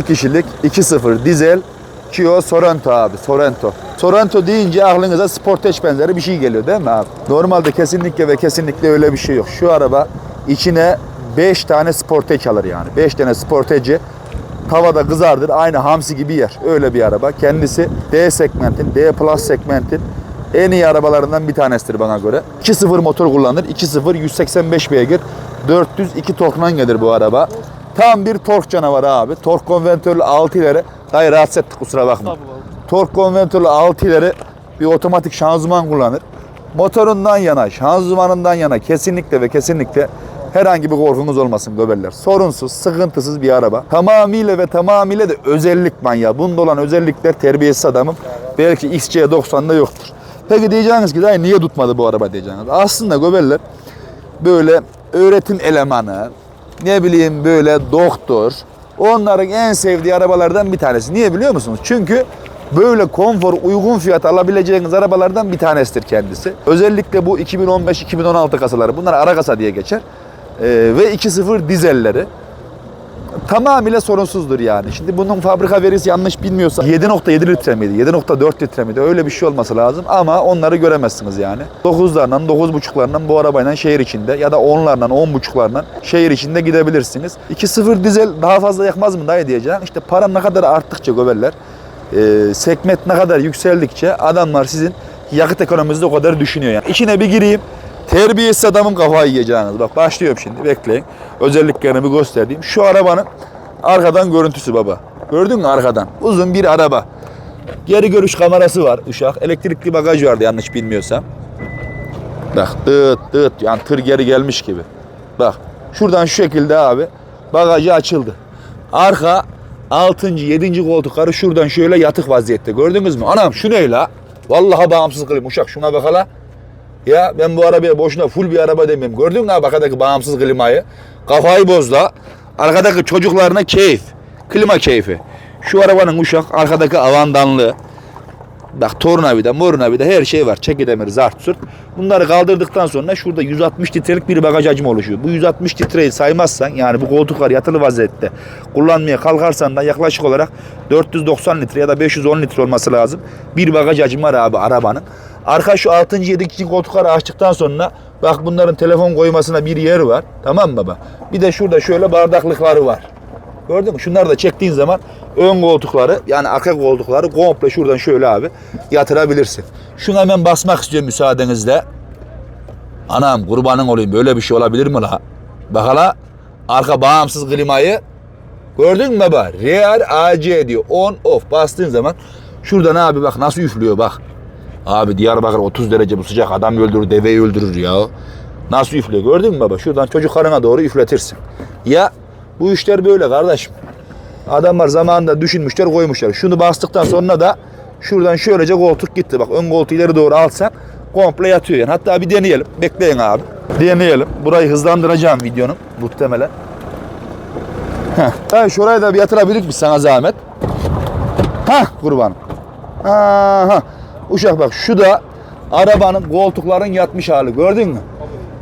2 kişilik 2.0 dizel Kia Sorento abi Sorento. Sorento deyince aklınıza Sportage benzeri bir şey geliyor değil mi abi? Normalde kesinlikle ve kesinlikle öyle bir şey yok. Şu araba içine 5 tane Sportage alır yani. 5 tane Sportage'i tavada kızardır. Aynı hamsi gibi yer. Öyle bir araba. Kendisi D segmentin, D plus segmentin en iyi arabalarından bir tanesidir bana göre. 2.0 motor kullanır. 2.0 185 beygir. 402 torktan gelir bu araba. Tam bir tork canavarı abi. Tork konventörlü 6 ileri. Hayır rahatsız ettik kusura bakma. Tork konventörlü 6 ileri bir otomatik şanzıman kullanır. Motorundan yana, şanzımanından yana kesinlikle ve kesinlikle herhangi bir korkunuz olmasın göbeller. Sorunsuz, sıkıntısız bir araba. Tamamıyla ve tamamıyla da özellik manyağı. Bunda olan özellikler terbiyesiz adamın belki XC90'da yoktur. Peki diyeceğiniz ki niye tutmadı bu araba diyeceğiniz. Aslında göbeller böyle öğretim elemanı, ne bileyim böyle doktor, onların en sevdiği arabalardan bir tanesi. Niye biliyor musunuz? Çünkü böyle konfor, uygun fiyat alabileceğiniz arabalardan bir tanesidir kendisi. Özellikle bu 2015-2016 kasaları. Bunlar ara kasa diye geçer. Ee, ve 2.0 dizelleri tamamıyla sorunsuzdur yani. Şimdi bunun fabrika verisi yanlış bilmiyorsa 7.7 litre miydi? 7.4 litre miydi? Öyle bir şey olması lazım ama onları göremezsiniz yani. 9'larla 9.5'larla bu arabayla şehir içinde ya da 10'larla 10.5'larla şehir içinde gidebilirsiniz. 2.0 dizel daha fazla yakmaz mı dayı diyeceğim. İşte para ne kadar arttıkça göbeller, e, segment ne kadar yükseldikçe adamlar sizin yakıt ekonominizi o kadar düşünüyor yani. İçine bir gireyim. Terbiyesiz adamın kafayı yiyeceğiniz. Bak başlıyorum şimdi bekleyin. Özelliklerini bir göstereyim. Şu arabanın arkadan görüntüsü baba. Gördün mü arkadan? Uzun bir araba. Geri görüş kamerası var uşak. Elektrikli bagaj vardı yanlış bilmiyorsam. Bak dıt dıt yani tır geri gelmiş gibi. Bak şuradan şu şekilde abi bagajı açıldı. Arka 6. 7. koltukları şuradan şöyle yatık vaziyette. Gördünüz mü? Anam şu ne la? Vallahi bağımsız kılayım uşak şuna bak hala. Ya ben bu arabaya boşuna full bir araba demiyorum. Gördün mü abi arkadaki bağımsız klimayı? Kafayı bozdu. ha. Arkadaki çocuklarına keyif. Klima keyfi. Şu arabanın uşak arkadaki avandanlığı. Bak tornavida, mornavida her şey var. Çeki demir, zart sürt. Bunları kaldırdıktan sonra şurada 160 litrelik bir bagaj hacmi oluşuyor. Bu 160 litreyi saymazsan yani bu koltuklar yatılı vaziyette kullanmaya kalkarsan da yaklaşık olarak 490 litre ya da 510 litre olması lazım. Bir bagaj hacmi var abi arabanın. Arka şu 6. 7. koltukları açtıktan sonra bak bunların telefon koymasına bir yer var. Tamam baba? Bir de şurada şöyle bardaklıkları var. Gördün mü? Şunları da çektiğin zaman ön koltukları yani arka koltukları komple şuradan şöyle abi yatırabilirsin. Şuna hemen basmak istiyorum müsaadenizle. Anam kurbanın olayım böyle bir şey olabilir mi la? Bak hala arka bağımsız klimayı gördün mü baba? Rear AC diyor on off bastığın zaman şuradan abi bak nasıl üflüyor bak. Abi Diyarbakır 30 derece bu sıcak adam öldürür deveyi öldürür ya. Nasıl üflüyor gördün mü baba? Şuradan çocuk karına doğru üfletirsin. Ya bu işler böyle kardeşim. Adamlar zamanında düşünmüşler koymuşlar. Şunu bastıktan sonra da şuradan şöylece koltuk gitti. Bak ön koltuğu ileri doğru alsan komple yatıyor yani. Hatta bir deneyelim. Bekleyin abi. Deneyelim. Burayı hızlandıracağım videonun muhtemelen. Heh. Ha, şurayı da bir yatırabilir mi sana zahmet? Hah kurbanım. Ha, ha. Uşak bak şu da arabanın koltukların yatmış hali gördün mü?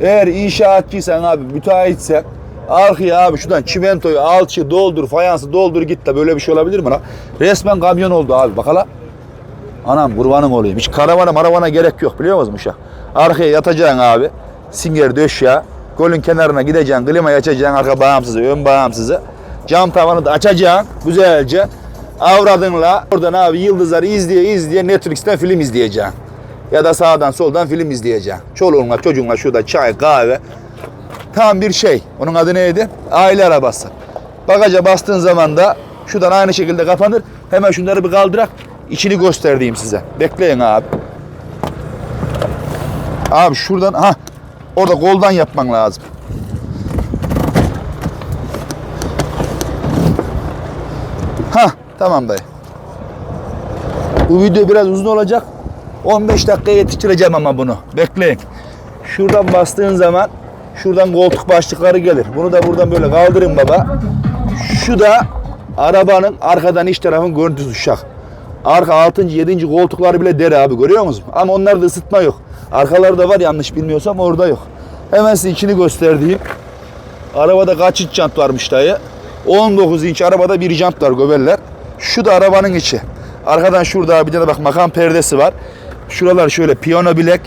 Eğer inşaatçıysan abi müteahhitsen arkaya abi şuradan çimentoyu alçı doldur fayansı doldur git de böyle bir şey olabilir mi lan? Resmen kamyon oldu abi bak hala. Anam kurbanım olayım. Hiç karavana maravana gerek yok biliyor musun uşak? Arkaya yatacaksın abi. Singer döş ya. Golün kenarına gideceksin. Klimayı açacaksın. Arka bağımsızı, ön bağımsızı. Cam tavanı da açacaksın güzelce. Avradınla oradan abi yıldızları izleye izleye Netflix'ten film izleyeceksin. Ya da sağdan soldan film izleyeceksin. Çoluğunla çocuğunla şurada çay kahve. Tam bir şey. Onun adı neydi? Aile arabası. Bagaja bastığın zaman da şuradan aynı şekilde kapanır. Hemen şunları bir kaldırak. İçini göstereyim size. Bekleyin abi. Abi şuradan ha orada koldan yapman lazım. Ha tamam dayı. Bu video biraz uzun olacak. 15 dakikaya yetiştireceğim ama bunu. Bekleyin. Şuradan bastığın zaman şuradan koltuk başlıkları gelir. Bunu da buradan böyle kaldırın baba. Şu da arabanın arkadan iç tarafın görüntüsü uşak. Arka 6. 7. koltukları bile deri abi görüyor musunuz? Ama onlarda ısıtma yok. Arkalarda var yanlış bilmiyorsam orada yok. Hemen size içini gösterdiğim. Arabada kaç iç jant varmış dayı? 19 inç arabada bir jant var göbeller. Şu da arabanın içi. Arkadan şurada bir tane bak makam perdesi var. Şuralar şöyle piyano bilek.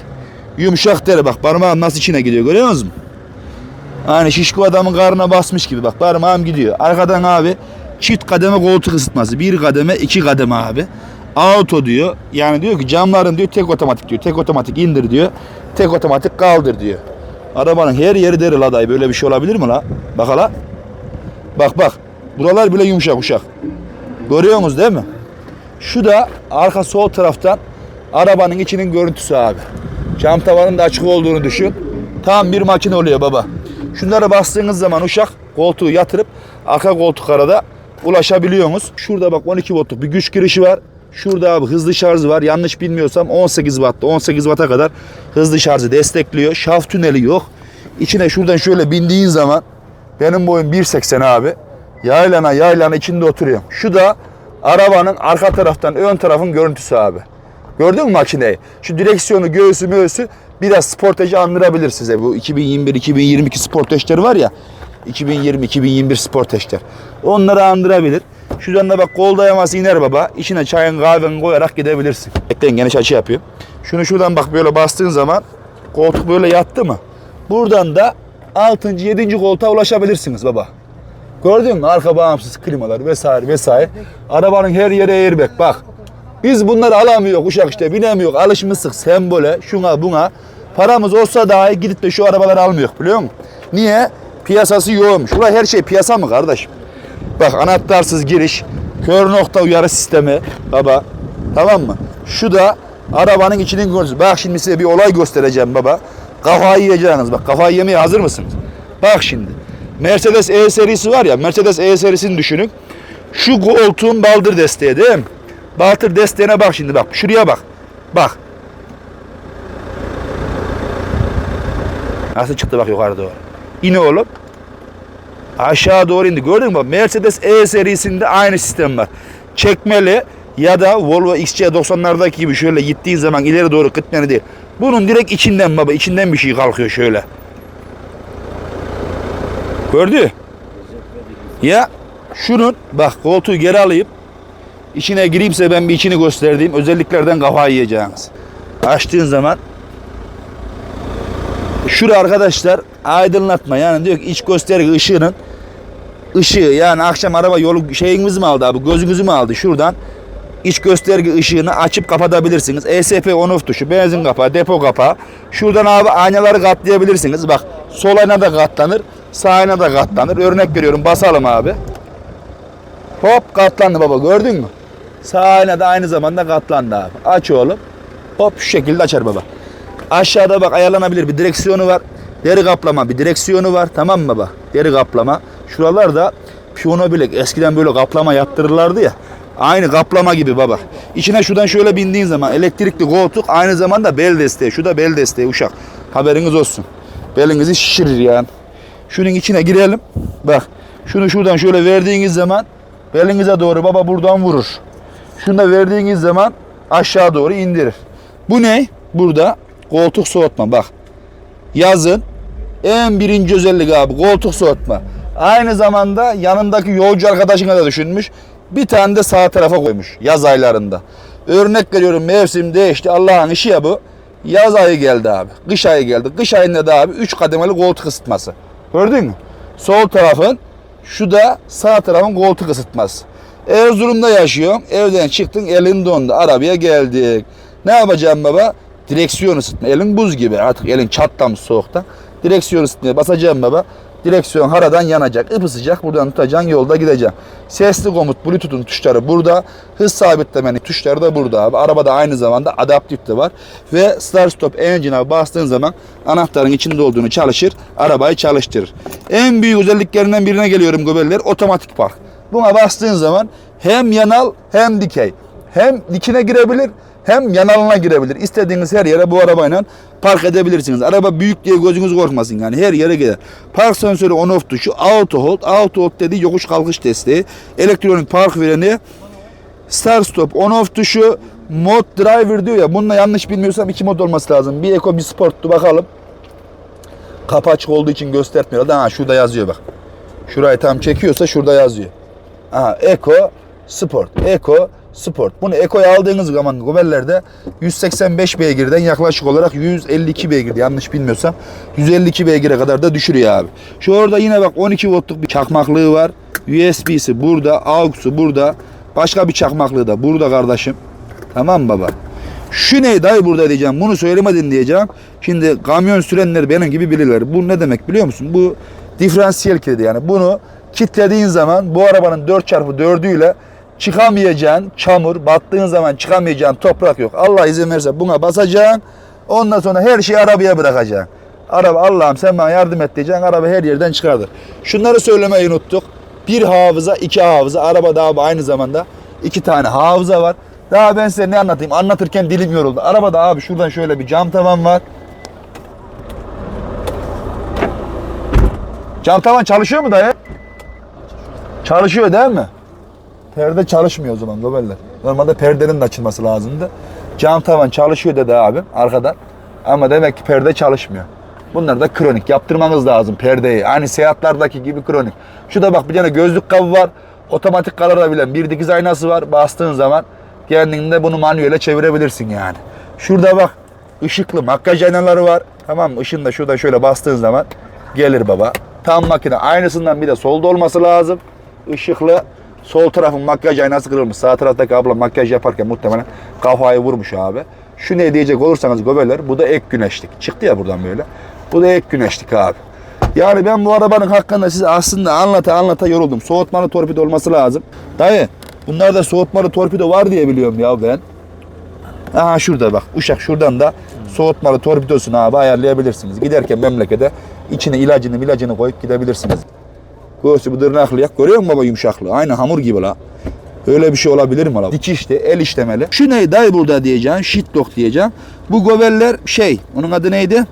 Yumuşak deri bak parmağım nasıl içine gidiyor görüyor musun? Hani şişko adamın karnına basmış gibi bak parmağım gidiyor. Arkadan abi çift kademe koltuk ısıtması. Bir kademe iki kademe abi. Auto diyor. Yani diyor ki camların diyor tek otomatik diyor. Tek otomatik indir diyor. Tek otomatik kaldır diyor. Arabanın her yeri deri la dayı. Böyle bir şey olabilir mi la? Bak hala. Bak bak. Buralar bile yumuşak uşak. Görüyorsunuz değil mi? Şu da arka sol taraftan arabanın içinin görüntüsü abi. Cam tavanın da açık olduğunu düşün. Tam bir makine oluyor baba. Şunlara bastığınız zaman uşak koltuğu yatırıp arka koltuklara da ulaşabiliyorsunuz. Şurada bak 12 voltluk bir güç girişi var. Şurada abi hızlı şarjı var. Yanlış bilmiyorsam 18 watt'ta 18 watt'a kadar hızlı şarjı destekliyor. Şaft tüneli yok. İçine şuradan şöyle bindiğin zaman benim boyum 1.80 abi. Yaylana yaylana içinde oturuyorum. Şu da arabanın arka taraftan ön tarafın görüntüsü abi. Gördün mü makineyi? Şu direksiyonu, göğsü, möğüsü biraz sporteci andırabilir size. Bu 2021-2022 sporteçleri var ya. 2020-2021 sporteçler. Onları andırabilir. Şuradan da bak kol dayaması iner baba. İçine çayın kahveni koyarak gidebilirsin. Bekleyin geniş açı yapıyor. Şunu şuradan bak böyle bastığın zaman koltuk böyle yattı mı? Buradan da 6. 7. koltuğa ulaşabilirsiniz baba. Gördün mü? Arka bağımsız klimalar vesaire vesaire. Arabanın her yeri airbag bak. Biz bunları alamıyor uşak işte binemiyor. Alışmıştık sembole şuna buna. Paramız olsa dahi gidip de şu arabaları almıyor biliyor musun? Niye? Piyasası yoğun. Şurada her şey piyasa mı kardeşim? Bak anahtarsız giriş, kör nokta uyarı sistemi baba. Tamam mı? Şu da arabanın içinin görüntüsü. Bak şimdi size bir olay göstereceğim baba. Kafayı yiyeceğiniz bak. Kafayı yemeye hazır mısınız? Bak şimdi. Mercedes E serisi var ya. Mercedes E serisini düşünün. Şu koltuğun baldır desteği değil mi? Baldır desteğine bak şimdi bak. Şuraya bak. Bak. Nasıl çıktı bak yukarı doğru. İn oğlum. Aşağı doğru indi. Gördün mü? Mercedes E serisinde aynı sistem var. Çekmeli ya da Volvo XC90'lardaki gibi şöyle gittiğin zaman ileri doğru gitmeni değil. Bunun direkt içinden baba. içinden bir şey kalkıyor şöyle. Gördü? Ya şunun bak koltuğu geri alayım. İçine gireyimse ben bir içini gösterdiğim özelliklerden kafayı yiyeceğiniz. Açtığın zaman Şura arkadaşlar aydınlatma yani diyor ki iç gösterge ışığının ışığı yani akşam araba yolu şeyiniz mi aldı abi gözünüzü mü aldı şuradan iç gösterge ışığını açıp kapatabilirsiniz. ESP on off tuşu, benzin kapağı, depo kapağı. Şuradan abi aynaları katlayabilirsiniz. Bak sol ayna da katlanır, sağ ayna da katlanır. Örnek veriyorum basalım abi. Hop katlandı baba gördün mü? Sağ da aynı zamanda katlandı abi. Aç oğlum. Hop şu şekilde açar baba. Aşağıda bak ayarlanabilir bir direksiyonu var. Deri kaplama bir direksiyonu var. Tamam mı baba? Deri kaplama. Şuralar da piyano bilek. Eskiden böyle kaplama yaptırırlardı ya. Aynı kaplama gibi baba. İçine şuradan şöyle bindiğin zaman elektrikli koltuk aynı zamanda bel desteği. Şu da bel desteği uşak. Haberiniz olsun. Belinizi şişirir yani. Şunun içine girelim. Bak. Şunu şuradan şöyle verdiğiniz zaman belinize doğru baba buradan vurur. Şunu da verdiğiniz zaman aşağı doğru indirir. Bu ne? Burada koltuk soğutma bak. Yazın en birinci özellik abi koltuk soğutma. Aynı zamanda yanındaki yolcu arkadaşına da düşünmüş. Bir tane de sağ tarafa koymuş yaz aylarında. Örnek veriyorum mevsim değişti Allah'ın işi ya bu. Yaz ayı geldi abi. Kış ayı geldi. Kış ayında da abi 3 kademeli koltuk ısıtması. Gördün mü? Sol tarafın şu da sağ tarafın koltuk ısıtması. Erzurum'da yaşıyorsun. Evden çıktın elin dondu. Arabaya geldik. Ne yapacağım baba? Direksiyon ısıtma. Elin buz gibi artık elin çatlamış soğuktan. Direksiyon ısıtmaya basacağım baba. Direksiyon haradan yanacak. Ipı sıcak. Buradan tutacaksın yolda gideceksin. Sesli komut Bluetooth'un tuşları burada. Hız sabitlemenin tuşları da burada abi. Arabada aynı zamanda adaptif de var. Ve Start Stop Engine'a bastığın zaman anahtarın içinde olduğunu çalışır. Arabayı çalıştırır. En büyük özelliklerinden birine geliyorum göbeller. Otomatik park. Buna bastığın zaman hem yanal hem dikey. Hem dikine girebilir hem yanalına girebilir. İstediğiniz her yere bu arabayla park edebilirsiniz. Araba büyük diye gözünüz korkmasın yani her yere gider. Park sensörü on off tuşu, auto hold, auto hold dediği yokuş kalkış desteği, elektronik park freni, start stop on off tuşu, mod driver diyor ya bununla yanlış bilmiyorsam iki mod olması lazım. Bir eco bir sporttu bakalım. Kapı açık olduğu için göstermiyor. Ha şurada yazıyor bak. Şurayı tam çekiyorsa şurada yazıyor. Aha Eco Sport. Eco Sport. Bunu Eco'ya aldığınız zaman Gobeller'de 185 beygirden yaklaşık olarak 152 beygir yanlış bilmiyorsam 152 beygire kadar da düşürüyor abi. Şu orada yine bak 12 voltluk bir çakmaklığı var. USB'si burada, AUX'u burada. Başka bir çakmaklığı da burada kardeşim. Tamam baba? Şu ne dayı burada diyeceğim. Bunu söylemedin diyeceğim. Şimdi kamyon sürenler benim gibi bilirler. Bu ne demek biliyor musun? Bu diferansiyel kilidi yani. Bunu kilitlediğin zaman bu arabanın 4x4'üyle çıkamayacağın çamur, battığın zaman çıkamayacağın toprak yok. Allah izin verirse buna basacaksın. Ondan sonra her şeyi arabaya bırakacaksın. Araba Allah'ım sen bana yardım et diyeceksin. Araba her yerden çıkardır. Şunları söylemeyi unuttuk. Bir hafıza, iki hafıza. Arabada abi aynı zamanda iki tane hafıza var. Daha ben size ne anlatayım? Anlatırken dilim yoruldu. Arabada abi şuradan şöyle bir cam tavan var. Cam tavan çalışıyor mu dayı? Çalışıyor değil mi? Perde çalışmıyor o zaman gobeller. Normalde perdenin de açılması lazımdı. Cam tavan çalışıyor dedi abi arkadan. Ama demek ki perde çalışmıyor. Bunlar da kronik. Yaptırmanız lazım perdeyi. Aynı seyahatlerdeki gibi kronik. Şu da bak bir tane gözlük kabı var. Otomatik kaldırabilen bir dikiz aynası var. Bastığın zaman kendinde bunu manuele çevirebilirsin yani. Şurada bak ışıklı makyaj aynaları var. Tamam mı? Işın da şurada şöyle bastığın zaman gelir baba. Tam makine. Aynısından bir de solda olması lazım. Işıklı. Sol tarafın makyaj aynası kırılmış. Sağ taraftaki abla makyaj yaparken muhtemelen kafayı vurmuş abi. Şu ne diyecek olursanız gobeler bu da ek güneşlik. Çıktı ya buradan böyle. Bu da ek güneşlik abi. Yani ben bu arabanın hakkında size aslında anlata anlata yoruldum. Soğutmalı torpido olması lazım. Dayı bunlarda soğutmalı torpido var diye biliyorum ya ben. Aha şurada bak uşak şuradan da soğutmalı torpidosunu abi ayarlayabilirsiniz. Giderken memlekete içine ilacını ilacını koyup gidebilirsiniz. Göğsü bu dırnaklı Görüyor musun baba yumuşaklığı? Aynı hamur gibi la. Öyle bir şey olabilir mi la? Dikişli, el işlemeli. Şu ne dayı burada diyeceğim, shitlock diyeceğim. Bu gobeller şey, onun adı neydi?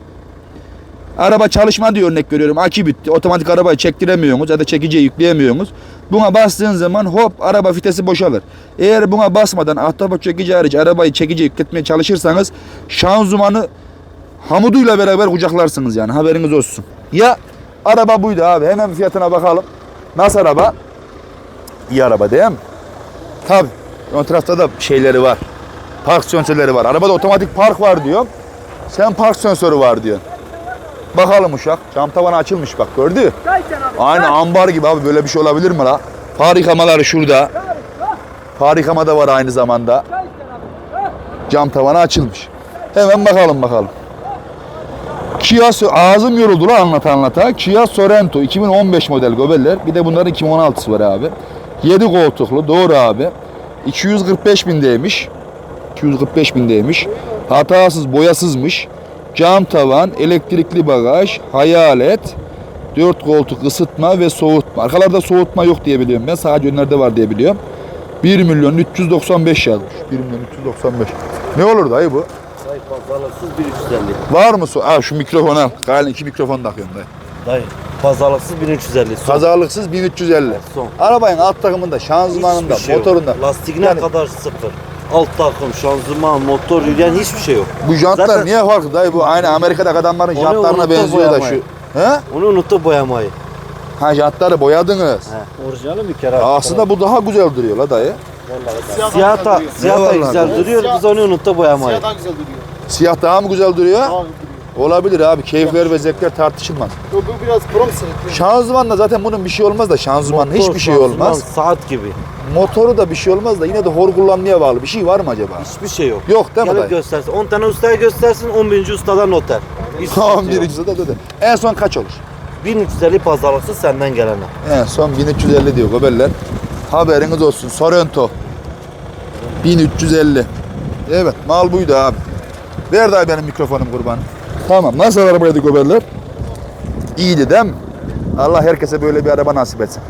Araba çalışma diye örnek veriyorum. Akü bitti. Otomatik arabayı çektiremiyorsunuz ya da çekiciye yükleyemiyorsunuz. Buna bastığın zaman hop araba vitesi boşalır. Eğer buna basmadan ahtapot çekici hariç arabayı çekici yükletmeye çalışırsanız şanzımanı hamuduyla beraber kucaklarsınız yani haberiniz olsun. Ya araba buydu abi hemen fiyatına bakalım. Nasıl araba? İyi araba değil mi? Tabi. Ön tarafta da şeyleri var. Park sensörleri var. Arabada otomatik park var diyor. Sen park sensörü var diyor. Bakalım uşak. Cam tavanı açılmış bak gördü. Aynı ambar gibi abi böyle bir şey olabilir mi la? Far yıkamaları şurada. Far da var aynı zamanda. Cam tavanı açılmış. Hemen bakalım bakalım. Kia ağzım yoruldu lan anlata anlata. Kia Sorento 2015 model gobeller. Bir de bunların 2016'sı var abi. 7 koltuklu doğru abi. 245 bindeymiş. 245 bindeymiş. Hatasız boyasızmış. Cam tavan, elektrikli bagaj, hayalet, 4 koltuk ısıtma ve soğutma. Arkalarda soğutma yok diye biliyorum ben. Sadece önlerde var diye biliyorum. 1 milyon 395 yazmış. 1 milyon 395. Ne olur dayı bu? Pazarlıksız 1350. Var mı su? Aa şu mikrofon al. Galiba iki mikrofon takıyorum dayı. Dayı pazarlıksız 1350. Son. Kazalıksız 1350. Son. Arabanın alt takımında, şanzımanında, Hiçbir şey yok. motorunda. Lastiğine Yani- kadar sıfır. Alt takım, şanzıman, motor, yürüyen hiçbir şey yok. Bu jantlar Zaten- niye farklı dayı? Bu aynı Amerika'daki adamların Onu jantlarına unuttu benziyor da şu. boyamayı. He? Onu unuttu boyamayı. Ha jantları boyadınız. Orijinali bir kere. Aslında bu daha güzel duruyor la dayı. siyah da, siyah da Eyvallah. güzel duruyor. Biz onu unuttu boyamayı. Siyah daha güzel duruyor. Siyah daha mı güzel duruyor? Daha duruyor. Olabilir abi. Keyifler ve zevkler tartışılmaz. Bu, bu biraz krom sırıtıyor. Şanzımanla zaten bunun bir şey olmaz da şanzımanın Motor, hiçbir şey şanzıman, olmaz. Saat gibi. Motoru da bir şey olmaz da yine de hor kullanmaya bağlı. Bir şey var mı acaba? Hiçbir şey yok. Yok değil mi Gelip dayı? göstersin. 10 tane ustaya göstersin, 10 binci ustadan noter. Hiç Tamam sıkıntı yok. birincisi de dedi. En son kaç olur? 1350 pazarlıksız senden gelene. En son 1350 diyor gobeller. Haberiniz olsun. Sorrento. 1350. Evet mal buydu abi. Ver daha benim mikrofonum kurban. Tamam. Nasıl arabaydı gobeller? İyiydi değil mi? Allah herkese böyle bir araba nasip etsin.